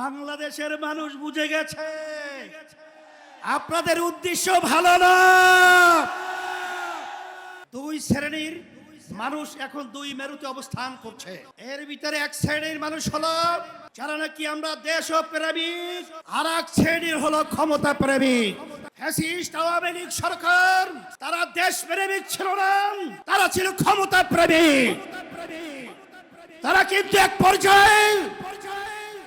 বাংলাদেশের মানুষ বুঝে গেছে। আপনাদের উদ্দেশ্য ভালো না। দুই শ্রেণির মানুষ এখন দুই মেরুতে অবস্থান করছে। এর ভিতরে এক শ্রেণির মানুষ হলো, যারা নাকি আমরা দেশ প্রেমিক আর এক শ্রেণির হলো ক্ষমতা প্রেমিক সরকার, তারা দেশ প্রেমিক ছিল না, তারা ছিল ক্ষমতা প্রেমিক তারা কিন্তু এক পর্যায়ে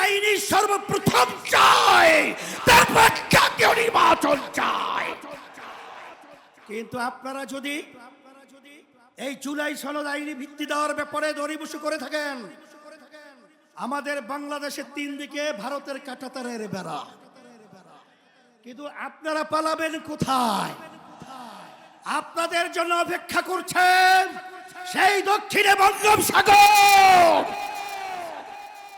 আইনি সর্বপ্রথম চায় তারপর জাতীয় নির্বাচন চায় কিন্তু আপনারা যদি এই জুলাই সনদ আইনি ভিত্তি দেওয়ার ব্যাপারে দরিবসু করে থাকেন, আমাদের বাংলাদেশের তিন দিকে ভারতের কাটাতারের বেড়া। কিন্তু আপনারা পালাবেন কোথায়? আপনাদের জন্য অপেক্ষা করছেন সেই দক্ষিণে বঙ্গোপসাগর।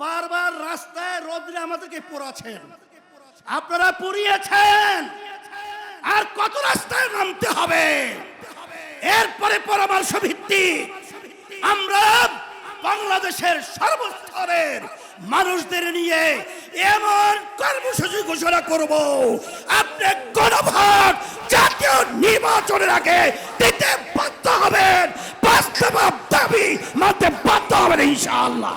বারবার রাস্তায় রোদ্রে আমাদেরকে পোড়াছেন আপনারা পুড়িয়েছেন। আর কত রাস্তায় নামতে হবে? এরপরে পরামর্শ ভিত্তি আমরা বাংলাদেশের সর্বস্তরের মানুষদের নিয়ে এমন কর্মসূচি ঘোষণা করব। আপনি গণভোট জাতীয় নির্বাচনের আগে দিতে বাধ্য হবেন। বাস্তব দাবি মানতে বাধ্য হবেন ইনশাআল্লাহ।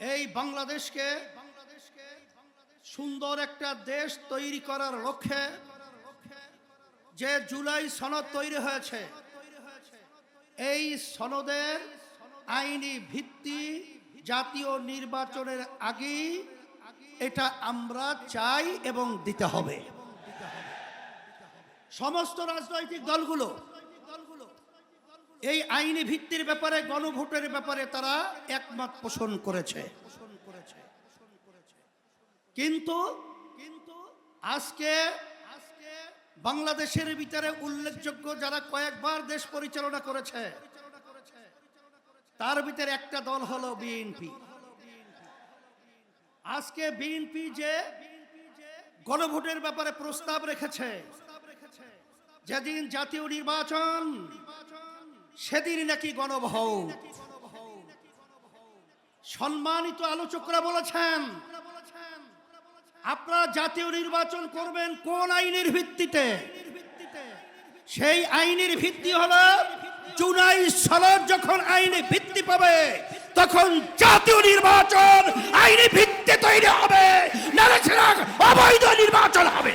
এই বাংলাদেশকে সুন্দর একটা দেশ তৈরি করার লক্ষ্যে যে জুলাই সনদ তৈরি হয়েছে, এই সনদের আইনি ভিত্তি জাতীয় নির্বাচনের আগেই এটা আমরা চাই এবং দিতে হবে। সমস্ত রাজনৈতিক দলগুলো এই আইনি ভিত্তির ব্যাপারে, গণভোটের ব্যাপারে তারা একমত পোষণ করেছে। কিন্তু কিন্তু আজকে আজকে বাংলাদেশের ভিতরে উল্লেখযোগ্য যারা কয়েকবার দেশ পরিচালনা করেছে, তার ভিতরে একটা দল হলো বিএনপি। আজকে বিএনপি যে গণভোটের ব্যাপারে প্রস্তাব রেখেছে, যেদিন জাতীয় নির্বাচন সেদিন নাকি গণভোট সম্মানিত আলোচকরা বলেছেন, আপনারা জাতীয় নির্বাচন করবেন কোন আইনের ভিত্তিতে? সেই আইনের ভিত্তি হলো জুলাই সালের যখন আইনে ভিত্তি পাবে, তখন জাতীয় নির্বাচন আইনি ভিত্তি তৈরি হবে। অবৈধ নির্বাচন হবে।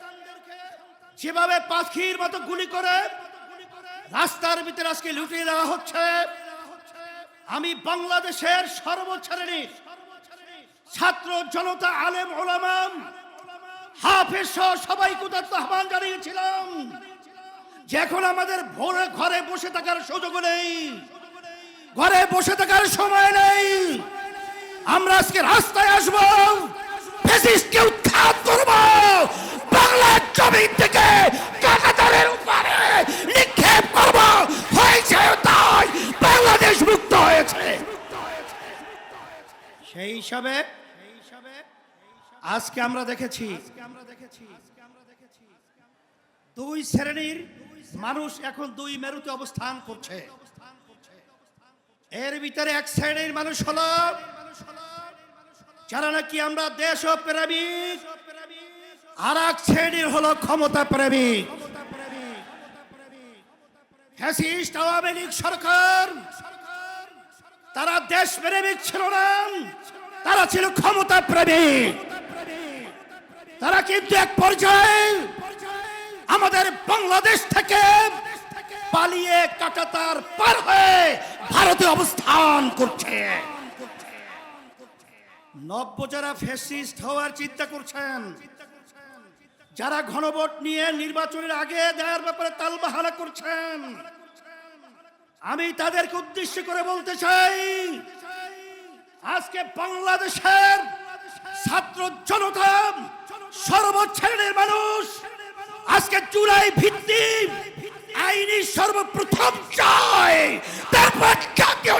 যেভাবে পাখির মতো গুলি করে, রাস্তার ভিতরে আজকে লুটিয়ে দেওয়া হচ্ছে। আমি বাংলাদেশের সর্বশ্রেণীর ছাত্র জনতা আলেম ওলামাম হাফেজ সহ সবাই কুদার্ত আহ্বান জানিয়েছিলাম যে এখন আমাদের ভোরে ঘরে বসে থাকার সুযোগ নেই। ঘরে বসে থাকার সময় নেই। আমরা আজকে রাস্তায় আসব। উৎখাত করব। বাংলার জমি থেকে কাকাতারের উপরে নিক্ষেপ করব। হয়েছে তাই বাংলাদেশ মুক্ত হয়েছে। সেই হিসাবে আজকে আমরা দেখেছি, দুই শ্রেণির মানুষ এখন দুই মেরুতে অবস্থান করছে। এর ভিতরে এক শ্রেণির মানুষ হলো, যারা নাকি আমরা দেশ প্রেমিক আর এক শ্রেণির হলো ক্ষমতা প্রেমিক। ফ্যাসিস্ট আওয়ামী লীগ সরকার, তারা দেশ প্রেমিক ছিল না, তারা ছিল ক্ষমতা প্রেমিক। তারা কিন্তু এক পর্যায়ে আমাদের বাংলাদেশ থেকে পালিয়ে কাটাতার পার হয়ে ভারতে অবস্থান করছে। নব্য যারা ফ্যাসিস্ট হওয়ার চিন্তা করছেন যারা ঘনভোট নিয়ে নির্বাচনের আগে দেওয়ার ব্যাপারে তালবাহানা করছেন, আমি তাদেরকে উদ্দেশ্য করে বলতে চাই, আজকে বাংলাদেশের ছাত্র জনতা সর্বশ্রেণীর মানুষ আজকে চূড়াই ভিত্তি আইনি সর্বপ্রথম চায়, তারপর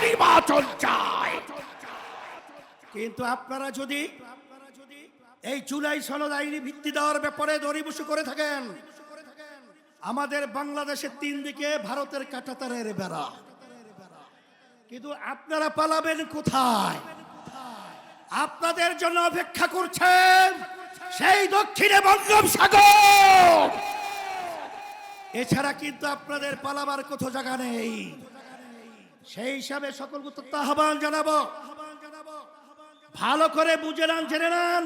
নির্বাচন চায়। কিন্তু আপনারা যদি এই জুলাই সনদ আইনি ভিত্তি দেওয়ার ব্যাপারে দরিবসু করে থাকেন। আমাদের বাংলাদেশের তিন দিকে ভারতের কাটাতারের বেড়া। কিন্তু আপনারা পালাবেন কোথায়? আপনাদের জন্য অপেক্ষা করছেন সেই দক্ষিণে বঙ্গোপসাগর এছাড়া কিন্তু আপনাদের পালাবার কোথাও জায়গা নেই। সেই হিসাবে সকল তত্ত্ব আহ্বান জানাব। ভালো করে বুঝে নেন, জেনে নেন।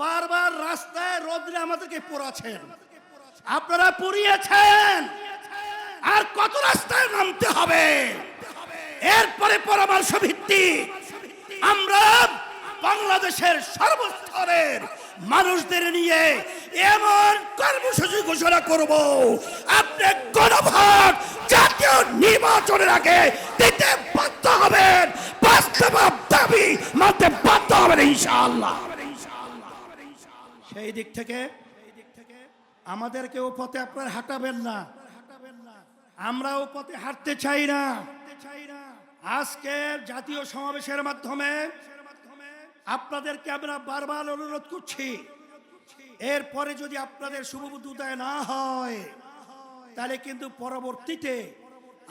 বারবার রাস্তায় রোদ্রে আমাদেরকে পোড়াছেন আপনারা পুড়িয়েছেন। আর কত রাস্তায় নামতে হবে? এরপরে পরামর্শ ভিত্তিক আমরা বাংলাদেশের সর্বস্তরের মানুষদের নিয়ে এমন কর্মসূচি ঘোষণা করব। আপনি গণভোট জাতীয় নির্বাচনের আগে দিতে বাধ্য হবেন। বাস্তব দাবি মানতে বাধ্য হবেন ইনশাআল্লাহ। সেই দিক থেকে আমাদেরকেও পথে আপনারা হাঁটাবেন না। আমরাও পথে হাঁটতে চাই না। আজকে জাতীয় সমাবেশের মাধ্যমে আপনাদেরকে আমরা বারবার অনুরোধ করছি। এরপরে যদি আপনাদের শুভবুদ্ধি উদয় না হয়, তাহলে কিন্তু পরবর্তীতে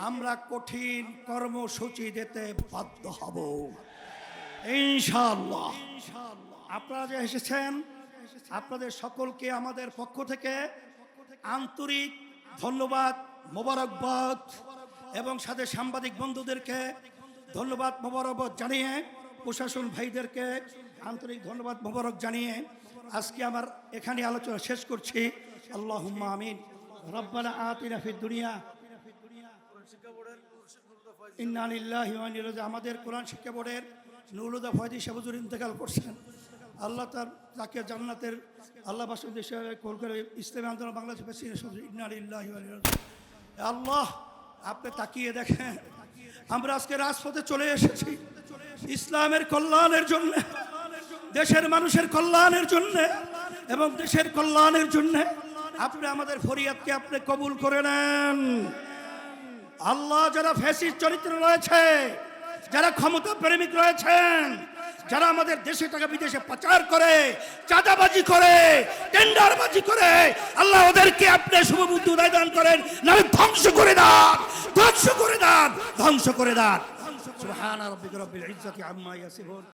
আমরা কঠিন কর্মসূচি দিতে বাধ্য হব। ইনশাআল্লাহ। আপনারা যে এসেছেন আপনাদের সকলকে আমাদের পক্ষ থেকে আন্তরিক ধন্যবাদ, মোবারকবাদ এবং সাথে সাংবাদিক বন্ধুদেরকে ধন্যবাদ, মোবারকবাদ জানিয়ে, প্রশাসন ভাইদেরকে আন্তরিক ধন্যবাদ, মোবারক জানিয়ে আজকে আমার এখানে আলোচনা শেষ করছি। আল্লাহ আমিন। রব্বানা আতিনা ফিদ দুনিয়া। ইন্না লিল্লাহি ওয়া ইন্না ইলাইহি রাজিউন। আমাদের কোরআন শিক্ষা বোর্ডের নুরুদা ফয়দি সাবুজুর ইন্তেকাল করছেন। আল্লাহ তার তাকে জান্নাতের আল্লাহ বাসন দেশে কলকাতা ইসলামী আন্দোলন বাংলাদেশ। আল্লাহ, আপনি তাকিয়ে দেখেন, আমরা আজকে রাজপথে চলে এসেছি ইসলামের কল্যাণের জন্য, দেশের মানুষের কল্যাণের জন্য এবং দেশের কল্যাণের জন্য আপনি আমাদের ফরিয়াদকে আপনি কবুল করে নেন আল্লাহ যারা ফ্যাসিস চরিত্র রয়েছে, যারা ক্ষমতা প্রেমিক রয়েছেন যারা আমাদের দেশে টাকা বিদেশে পাচার করে, চাঁদাবাজি করে, টেন্ডারবাজি করে, আল্লাহ ওদেরকে আপনি শুভবুদ্ধি উদয় দান করেন, নাহলে ধ্বংস করে দান, ধ্বংস করে দান, ধ্বংস করে দান। সুবহান রাব্বিকা রব্বিল ইজ্জাতি আম্মা ইয়াসিফুন।